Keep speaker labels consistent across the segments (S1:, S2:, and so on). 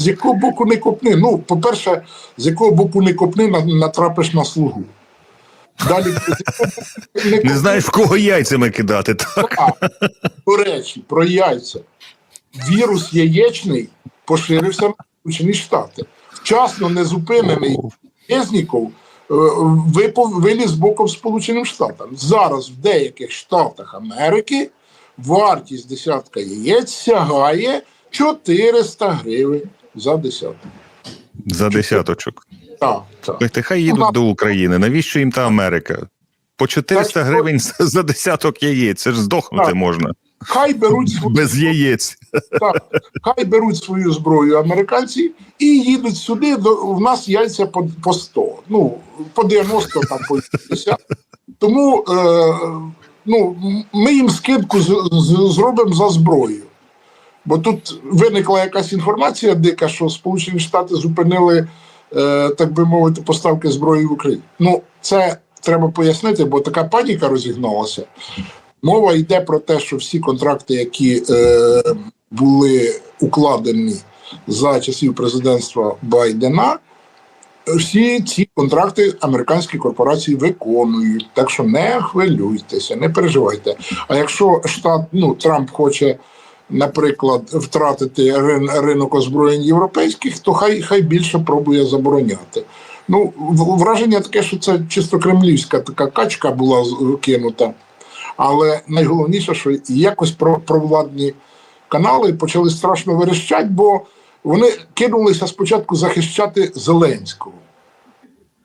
S1: з якого боку не копни. Ну, по-перше, з якого боку не копни, натрапиш на слугу. Далі, не
S2: Не знаєш, в кого яйцями кидати, так?
S1: До речі, про яйця. Вірус яєчний поширився на Сполучені Штати. Вчасно незупинений Резніков е, виліз боком Сполученим Штатам. Зараз в деяких штатах Америки вартість десятка яєць сягає 400 гривень за десяток.
S2: За десяточок.
S1: Так, так.
S2: Хай їдуть до України. Навіщо їм та Америка? По 400
S1: Так,
S2: гривень за- за десяток яєць. Це ж здохнути
S1: Так.
S2: можна.
S1: Хай беруть свою
S2: Без яєць.
S1: Так, хай беруть свою зброю американці і їдуть сюди. У нас яйця по, по 100, ну по 90, там по 50. Тому е, ну, ми їм скидку з, з- зробимо за зброю. Бо тут виникла якась інформація дика, що Сполучені Штати зупинили, е, так би мовити, поставки зброї в Україну. Ну, це треба пояснити, бо така паніка розігналася. Мова йде про те, що всі контракти, які е, були укладені за часів президентства Байдена, всі ці контракти американські корпорації виконують. Так що не хвилюйтеся, не переживайте. А якщо штат ну Трамп хоче, наприклад, втратити ринок озброєнь європейських, то хай хай більше пробує забороняти. Ну, враження таке, що це чисто кремлівська така качка була кинута. Але найголовніше, що якось про провладні канали почали страшно верещать, бо вони кинулися спочатку захищати Зеленського.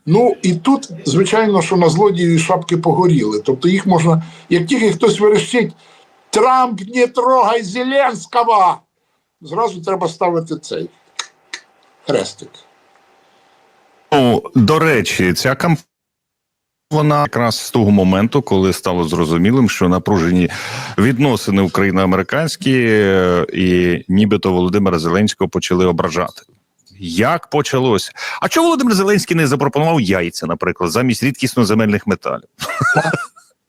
S1: Ну і тут, звичайно, що на злодії шапки погоріли. Тобто їх можна, як тільки хтось верещить, Трамп не трогай Зеленського! Зразу треба ставити цей хрестик.
S2: Ну, до речі, ця кампанія. Вона якраз з того моменту, коли стало зрозумілим, що напружені відносини україно-американські е, і нібито Володимира Зеленського почали ображати. Як почалося? А чому Володимир Зеленський не запропонував яйця, наприклад, замість рідкісно земельних металів?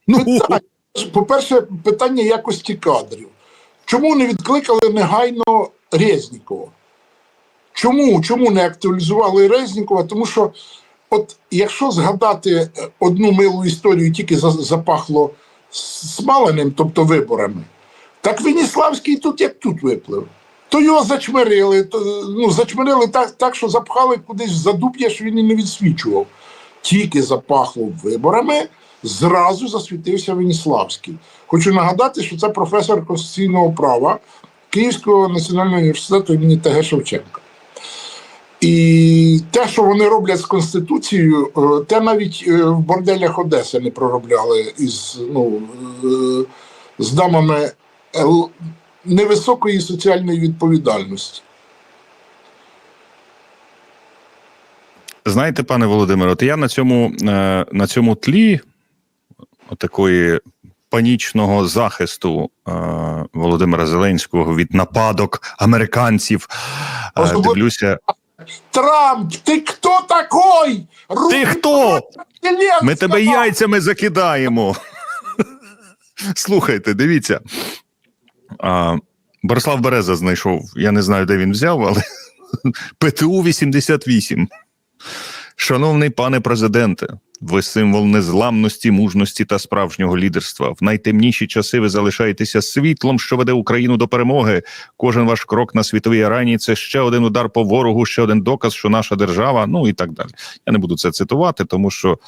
S2: Ну,
S1: Питання. По-перше, питання якості кадрів. Чому не відкликали негайно Резнікова? Чому? Чому не актуалізували Резнікова? Тому що, от якщо згадати е, одну милу історію, тільки запахло смаленим, тобто виборами, так Веніславський тут як тут виплив. То його зачмирили, то, ну, зачмирили так, так, що запхали кудись в задуб'я, що він і не відсвічував. Тільки запахло виборами, зразу засвітився Веніславський. Хочу нагадати, що це професор конституційного права Київського національного університету імені ТГ Шевченка. І те, що вони роблять з Конституцією, е, те навіть е, в борделях Одеси не проробляли із ну, е, з дамами невисокої соціальної відповідальності.
S2: Знаєте, пане Володимире, от я на цьому, на цьому тлі такої панічного захисту е, Володимира Зеленського від нападок американців е, дивлюся.
S1: Трамп, ти хто такой?
S2: Ти хто? Ми тебе яйцями закидаємо. Слухайте, дивіться. А, Борислав Береза знайшов. Я не знаю, де він взяв, але ПТУ 88. Шановний пане президенте, ви символ незламності, мужності та справжнього лідерства. В найтемніші часи ви залишаєтеся світлом, що веде Україну до перемоги. Кожен ваш крок на світовій арані це ще один удар по ворогу, ще один доказ, що наша держава, ну і так далі. Я не буду це цитувати, тому що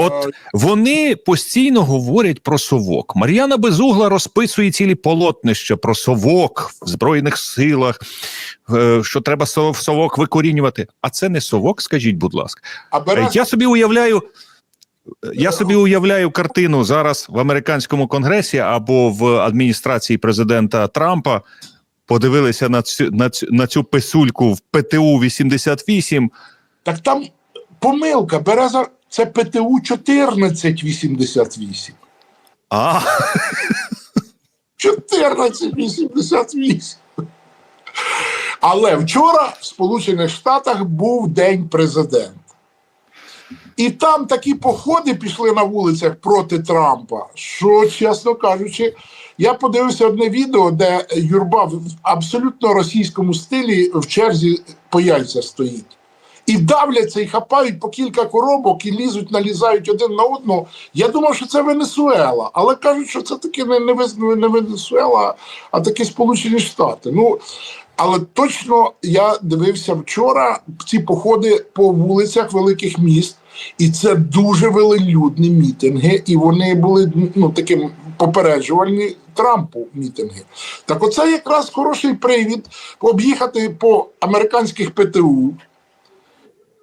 S2: От вони постійно говорять про совок. Мар'яна Безугла розписує цілі полотнища про совок в збройних силах, е, що треба сов- совок викорінювати. А це не совок, скажіть, будь ласка.
S1: а
S2: Я собі уявляю. Я собі уявляю картину зараз в американському конгресі або в адміністрації президента Трампа. Подивилися на цю на цю на цю писульку в ПТУ 88
S1: Так там помилка. Береза це ПТУ 1488.
S2: А
S1: 1488. Але вчора в Сполучених Штатах був День президента. І там такі походи пішли на вулицях проти Трампа. Що, чесно кажучи, я подивився одне відео, де юрба в абсолютно російському стилі в черзі по яйця стоїть. І давляться, і хапають по кілька коробок, і лізуть, налізають один на одного. Я думав, що це Венесуела, але кажуть, що це таки не, не, не Венесуела, а таки Сполучені Штати. Ну, але точно я дивився вчора ці походи по вулицях великих міст, і це дуже велелюдні мітинги, і вони були ну таким попереджувальні Трампу мітинги. Так, оце якраз хороший привід об'їхати по американських ПТУ,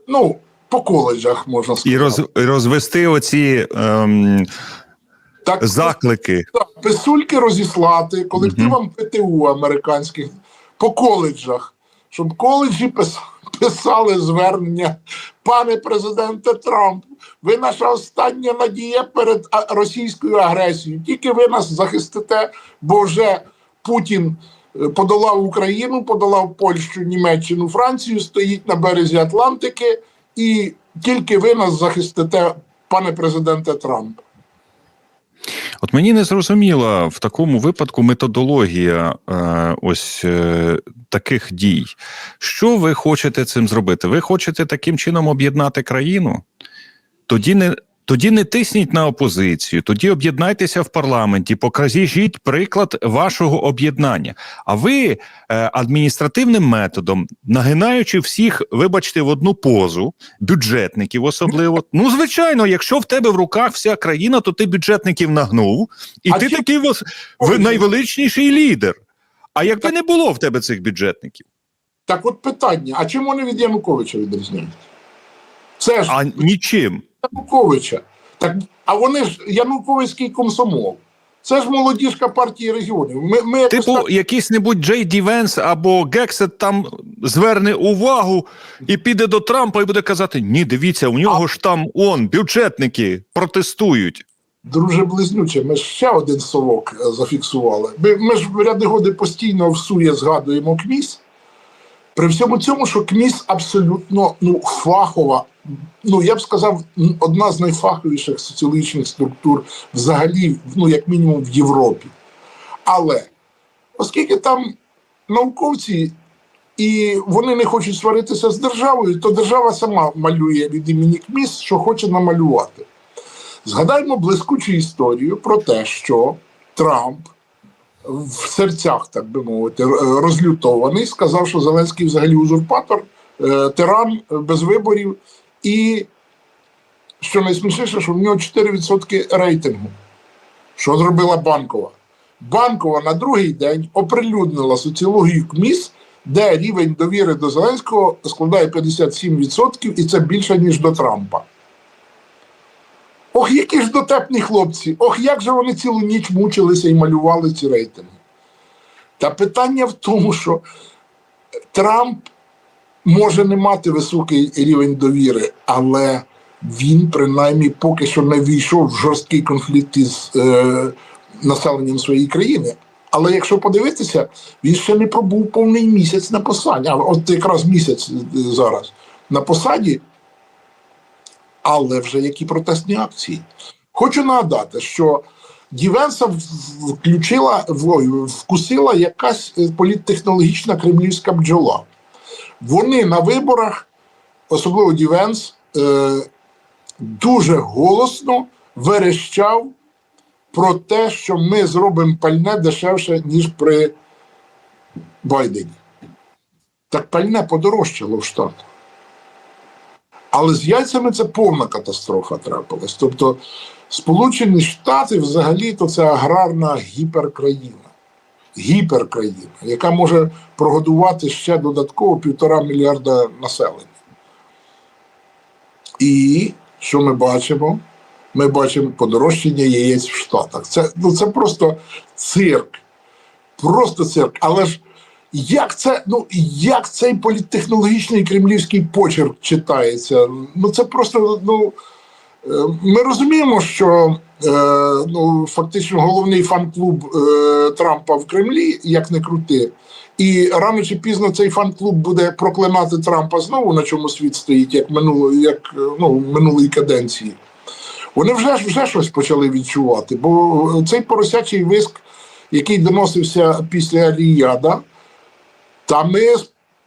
S1: ну, по коледжах можна сказати.
S2: І роз, розвести оці ем,
S1: так,
S2: заклики.
S1: Так, писульки розіслати колективам ПТУ американських по коледжах, щоб коледжі пис- писали звернення. Пане президенте Трамп, ви наша остання надія перед російською агресією. Тільки ви нас захистите, бо вже Путін е, подолав Україну, подолав Польщу, Німеччину, Францію, стоїть на березі Атлантики, і тільки ви нас захистите, пане президенте Трамп.
S2: От мені не зрозуміла в такому випадку методологія е, ось е, таких дій. Що ви хочете цим зробити? Ви хочете таким чином об'єднати країну? Тоді не. Тоді не тисніть на опозицію, тоді об'єднайтеся в парламенті, покажіть приклад вашого об'єднання. А ви е, адміністративним методом, нагинаючи всіх, вибачте, в одну позу, бюджетників особливо. Ну, звичайно, якщо в тебе в руках вся країна, то ти бюджетників нагнув, і
S1: А
S2: ти
S1: чи-
S2: такий ви найвеличніший лідер. А якби не було в тебе цих бюджетників,
S1: Так от питання: а чим вони від Януковича відрізняють? Це ж
S2: а нічим.
S1: Януковича. Так, а вони ж Януковицький комсомол. Це ж молодіжка партії регіонів. Ми, ми
S2: Типу, якийсь небудь Джей Ді Венс або Гексет там зверне увагу і піде до Трампа і буде казати: Ні, дивіться, у нього ж там он, бюджетники протестують.
S1: друже близнюче, ми ж ще один совок е, зафіксували. Ми, ми ж в ряди годи постійно в сує згадуємо КМІС. При всьому цьому, що КМІС абсолютно ну, фахова, ну я б сказав, одна з найфаховіших соціологічних структур взагалі, ну як мінімум в Європі. Але оскільки там науковці і вони не хочуть сваритися з державою, то держава сама малює від імені КМІС, що хоче намалювати. Згадаймо блискучу історію про те, що Трамп в серцях, так би мовити, розлютований, сказав, що Зеленський взагалі узурпатор, е, тиран е, без виборів, і що найсмішніше, що в нього 4% рейтингу. Що зробила банкова? Банкова на другий день оприлюднила соціологію КМІС, де рівень довіри до Зеленського складає 57%, і це більше, ніж до Трампа. Ох, які ж дотепні хлопці! Ох, як же вони цілу ніч мучилися і малювали ці рейтинги. Та питання в тому, що Трамп може не мати високий рівень довіри, але він принаймні поки що не війшов в жорсткий конфлікт із е, населенням своєї країни. Але якщо подивитися, він ще не пробув повний місяць на посаді, а от якраз місяць е, зараз на посаді, але вже які протестні акції. Хочу нагадати, що Дівенса включила вкусила якась е, політтехнологічна кремлівська бджола. Вони на виборах, особливо Дівенс, е, дуже голосно верещав про те, що ми зробимо пальне дешевше, ніж при Байдені. Так пальне подорожчало в Штатах. Але з яйцями це повна катастрофа трапилась. Тобто, Сполучені Штати взагалі то це аграрна гіперкраїна. Гіперкраїна, яка може прогодувати ще додатково півтора мільярда населення. І що ми бачимо? Ми бачимо подорожчання яєць в Штатах. Це, ну, це просто цирк. Просто цирк. Але ж як це, ну як цей політтехнологічний кремлівський почерк читається? Ну це просто ну. е, Ми розуміємо, що ну, фактично головний фан-клуб е, Трампа в Кремлі, як не крути, І рано чи пізно цей фан-клуб буде проклинати Трампа знову, на чому світ стоїть, як минуло, як е, ну, минулої каденції. Вони вже, вже щось почали відчувати, бо цей поросячий виск, який доносився після Аліяда, та ми,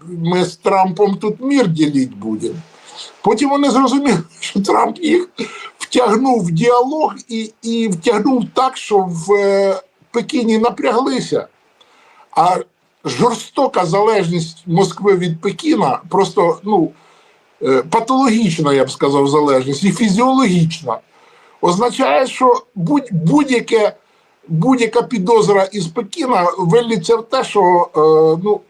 S1: ми з Трампом тут мір діліть будемо. Потім вони зрозуміли, що Трамп їх втягнув в діалог і, і втягнув так, що в е, Пекіні напряглися. А жорстока залежність Москви від Пекіна просто ну, е, патологічна, я б сказав, залежність і фізіологічна. Означає, що будь, будь-яке, будь-яка підозра із Пекіна виліться в те, що е, ну,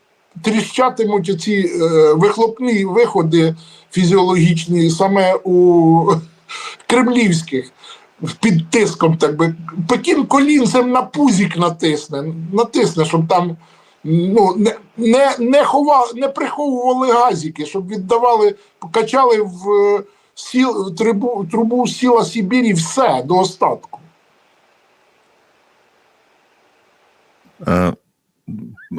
S1: тріщатимуть ці е, вихлопні виходи фізіологічні саме у кремлівських під тиском, так би Пекін колінцем на пузік натисне, натисне, щоб там ну, не, не, не, хова, не приховували газики, щоб віддавали, качали в е, сіл, трубу, трубу сіла Сибірі все до остатку.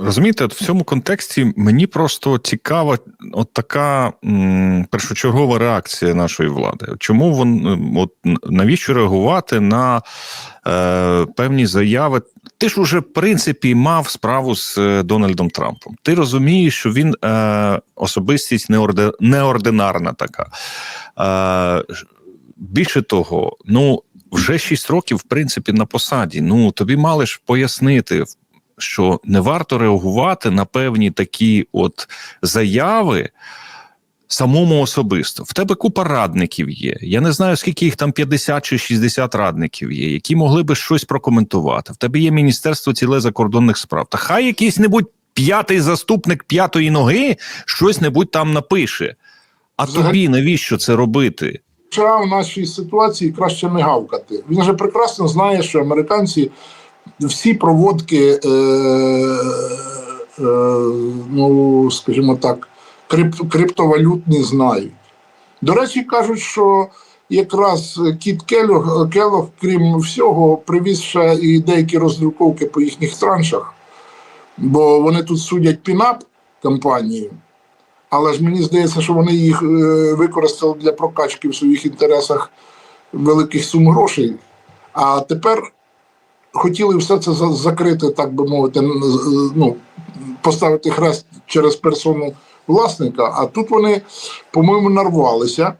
S2: Розумієте, в цьому контексті мені просто цікава от така м, першочергова реакція нашої влади. Чому вон от навіщо реагувати на е, певні заяви? Ти ж уже в принципі мав справу з е, Дональдом Трампом. Ти розумієш, що він е, особистість неорди, неординарна така. Е, більше того, ну вже 6 років, в принципі, на посаді. Ну тобі мали ж пояснити, що не варто реагувати на певні такі от заяви. Самому особисто в тебе купа радників є. Я не знаю, скільки їх там 50 чи 60 радників є, які могли би щось прокоментувати. В тебе є міністерство ціле закордонних справ. Та хай якийсь небудь п'ятий заступник п'ятої ноги щось небудь там напише. А
S1: Взагалі-
S2: тобі навіщо це робити?
S1: США в нашій ситуації краще не гавкати. Він же прекрасно знає, що американці всі проводки, е, е, ну, скажімо так, крип, криптовалютні знають. До речі, кажуть, що якраз Кіт Келлог, Келлог, крім всього, привіз ще і деякі роздруковки по їхніх траншах, бо вони тут судять пінап компанію. Але ж мені здається, що вони їх е, використали для прокачки в своїх інтересах великих сум грошей. А тепер хотіли все це за- закрити, так би мовити, ну, поставити хрест через персону власника. А тут вони, по-моєму, нарвалися.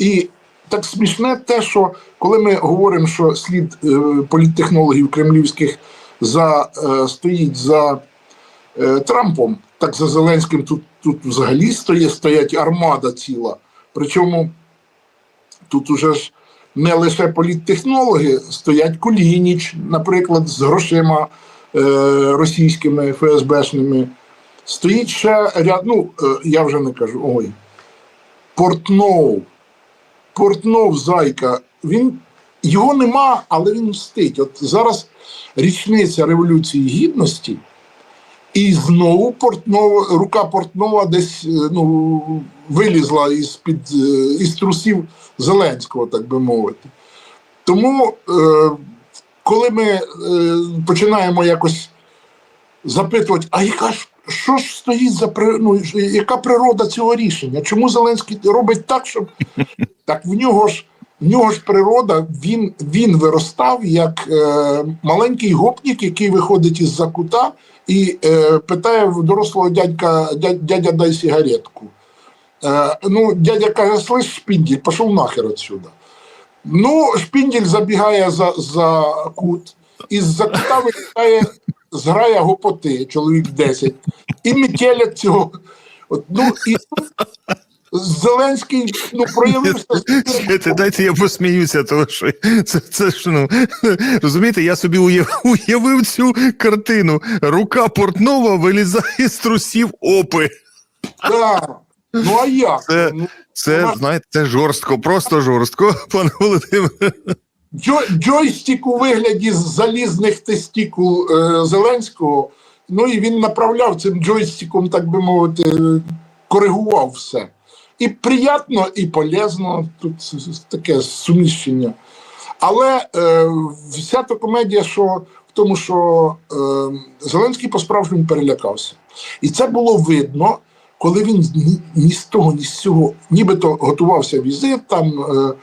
S1: І так смішне те, що коли ми говоримо, що слід е, політтехнологів кремлівських за, е, стоїть за е, Трампом, так за Зеленським тут, тут взагалі стоїть, стоять армада ціла. Причому тут уже ж не лише політтехнологи, стоять Кулініч, наприклад, з грошима е, російськими ФСБшними. Стоїть ще ряд, ну, е, я вже не кажу, ой, Портнов. Портнов Зайка. Він, його нема, але він мстить. От зараз річниця Революції Гідності. І знову Портнова, рука Портнова десь е, ну, вилізла із під із трусів Зеленського, так би мовити. Тому, е, коли ми е, починаємо якось запитувати, а яка ж що ж стоїть за ну, яка природа цього рішення? Чому Зеленський робить так, щоб так в нього ж в нього ж природа, він, він виростав як е, маленький гопнік, який виходить із за кута і е, питає в дорослого дядька, дядя, дай сигаретку. Е, ну, дядя каже, слышь, шпіндель, пішов нахер отсюда. Ну, шпіндель забігає за, за кут, і з-за кута виглядає зграя гопоти, чоловік 10, і метелять цього. От, ну, і Зеленський ну, проявився.
S2: Чекайте, дайте я посміюся, тому що це, це ж ну розумієте, я собі уяв, уявив цю картину. Рука Портнова вилізає з трусів опи.
S1: Да. Ну а як?
S2: Це-
S1: Ну,
S2: Це
S1: Вона-
S2: знаєте, це жорстко, просто жорстко, пане Володимире.
S1: Джо, джойстик у вигляді залізних тестікул е, Зеленського. Ну і він направляв цим джойстиком, так би мовити, е, коригував все. І приємно, і полезно. Тут таке суміщення. Але е, вся та комедія, що в тому що е, Зеленський по-справжньому перелякався. І це було видно, коли він ні, ні з того, ні з цього, нібито готувався візит, там е,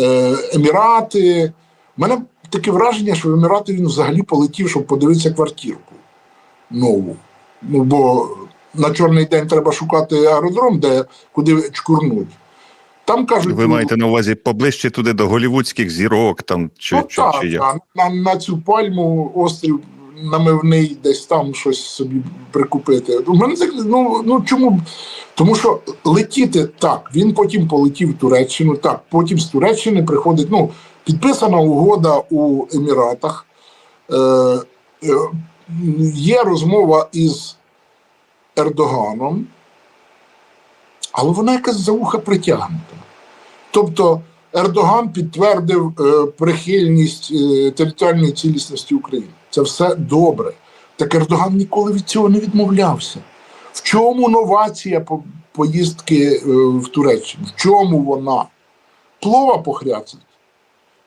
S1: е, Емірати. У мене таке враження, що в Емірати він взагалі полетів, щоб подивитися квартирку нову. Ну, бо на чорний день треба шукати аеродром, де куди чкурнуть. Там кажуть,
S2: Ви
S1: ну,
S2: маєте на увазі поближче туди до голівудських зірок, там чи,
S1: ну,
S2: чи,
S1: так,
S2: чи як?
S1: на, на цю пальму острів намивний, десь там щось собі прикупити. У мене ну, ну чому? б? Тому що летіти так, він потім полетів в Туреччину, так, потім з Туреччини приходить. Ну, підписана угода у Еміратах. Е, е, є розмова із Ердоганом, але вона якась за вуха притягнута. Тобто Ердоган підтвердив е, прихильність е, територіальної цілісності України. Це все добре. Так Ердоган ніколи від цього не відмовлявся. В чому новація по- поїздки е, в Туреччину? В чому вона? Плова похряцати,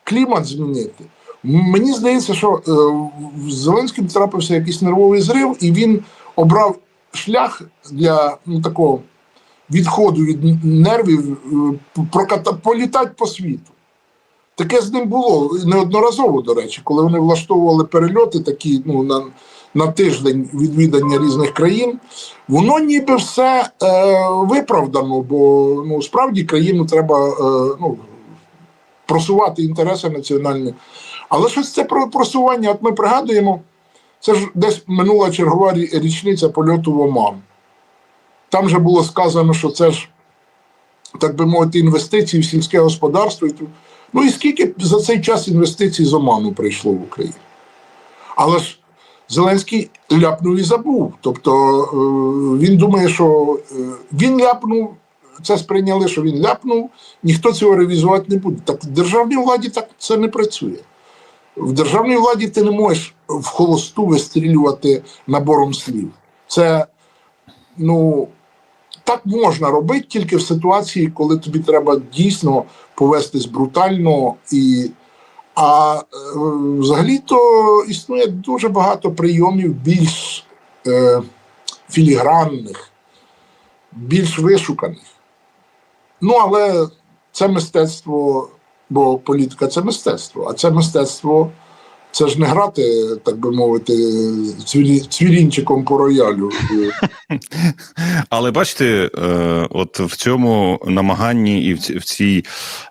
S1: клімат змінити. Мені здається, що е, в Зеленським трапився якийсь нервовий зрив, і він обрав шлях для ну, такого відходу від нервів, е, проката... політати по світу. Таке з ним було неодноразово, до речі, коли вони влаштовували перельоти такі ну, на, на тиждень відвідання різних країн, воно ніби все е, виправдано, бо ну, справді країну треба е, ну, просувати інтереси національні. Але щось це про просування, от ми пригадуємо, це ж десь минула чергова річниця польоту в Оман. Там же було сказано, що це ж, так би мовити, інвестиції в сільське господарство. Ну і скільки за цей час інвестицій з Оману прийшло в Україну? Але ж Зеленський ляпнув і забув. Тобто е, він думає, що е, він ляпнув, це сприйняли, що він ляпнув, ніхто цього ревізувати не буде. Так в державній владі так це не працює. В державній владі ти не можеш в холосту вистрілювати набором слів. Це ну, так можна робити тільки в ситуації, коли тобі треба дійсно повестись брутально і. А е, взагалі-то існує дуже багато прийомів більш е, філігранних, більш вишуканих. Ну, але це мистецтво, бо політика це мистецтво, а це мистецтво це ж не грати, так би мовити, цвілі, цвілінчиком по роялю.
S2: Але бачите, е, от в цьому намаганні і в цій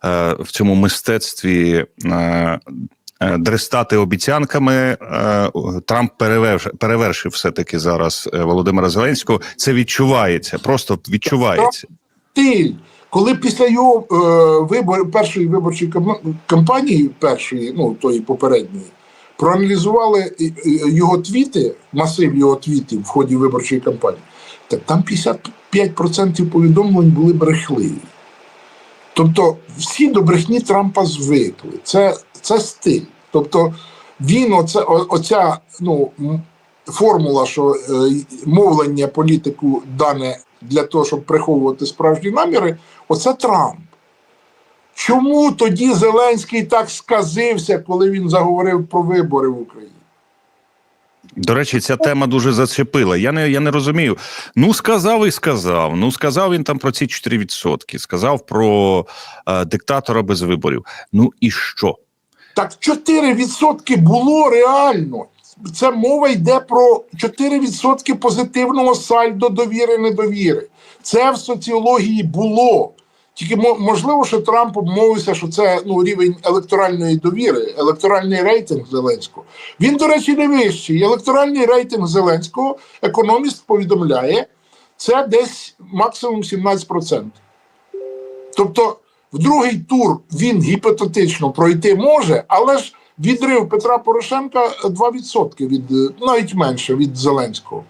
S2: е, в цьому мистецтві. е, Дрестати обіцянками Трамп перевершив, перевершив все-таки зараз е, Володимира Зеленського. Це відчувається, просто відчувається.
S1: стиль. Коли після його е, вибор, першої виборчої кампанії, першої, ну тої попередньої, проаналізували його твіти, масив його твітів в ході виборчої кампанії, так там 55% повідомлень були брехливі. Тобто всі до брехні Трампа звикли. Це, це стиль. Тобто він, оце, оця ну, формула, що е, мовлення політику дане для того, щоб приховувати справжні наміри, оце Трамп. Чому тоді Зеленський так сказився, коли він заговорив про вибори в Україні?
S2: До речі, ця тема дуже зачепила. Я не, я не розумію. Ну, сказав і сказав. Ну, сказав він там про ці 4%, сказав про е, диктатора без виборів. Ну і що?
S1: Так 4% було реально. Це мова йде про 4% позитивного сальдо довіри недовіри. Це в соціології було. Тільки можливо, що Трамп обмовився, що це ну, рівень електоральної довіри, електоральний рейтинг Зеленського. Він, до речі, не вищий. Електоральний рейтинг Зеленського, економіст повідомляє, це десь максимум 17%. Тобто, в другий тур він гіпотетично пройти може, але ж відрив Петра Порошенка 2% від е, навіть менше від Зеленського.